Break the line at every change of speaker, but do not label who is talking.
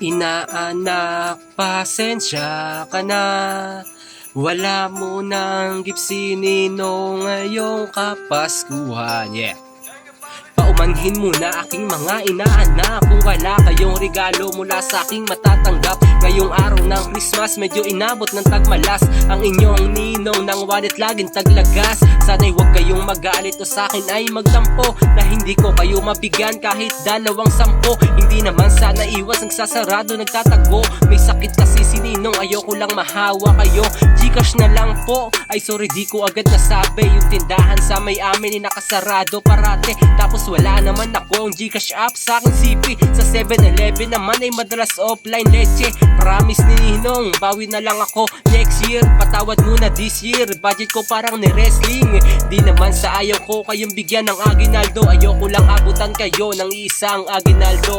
Inaanak, pasensya ka na. Wala mo nang gipsinin no ngayong kapaskuhan Yeah. Paumanhin muna aking mga inaanak Kung wala kayong regalo mula sa aking matatanggap. Ngayong araw ng Christmas medyo inabot ng tagmalas. Ang inyong ninong ng wallet laging taglagas. Sana'y huwag kayong magalit o sa akin ay magtampo Na hindi ko kayo mabigyan kahit dalawang sampo. Hindi naman sana iwas nagsasarado nagtatago. May sakit kasi si ninong ayoko lang mahawa kayo Gcash na lang po. Ay sorry di ko agad nasabi. Yung tindahan sa may amin ay nakasarado parate. Tapos wala naman ako ang Gcash app. Sa akin CP Sa 7-Eleven naman ay madalas offline leche. Promise ni Ninong bawi na lang ako next year. Patawad muna this year. Budget ko parang ni wrestling Di naman sa ayaw ko kayong bigyan ng aginaldo Ayoko lang abutan kayo ng isang aginaldo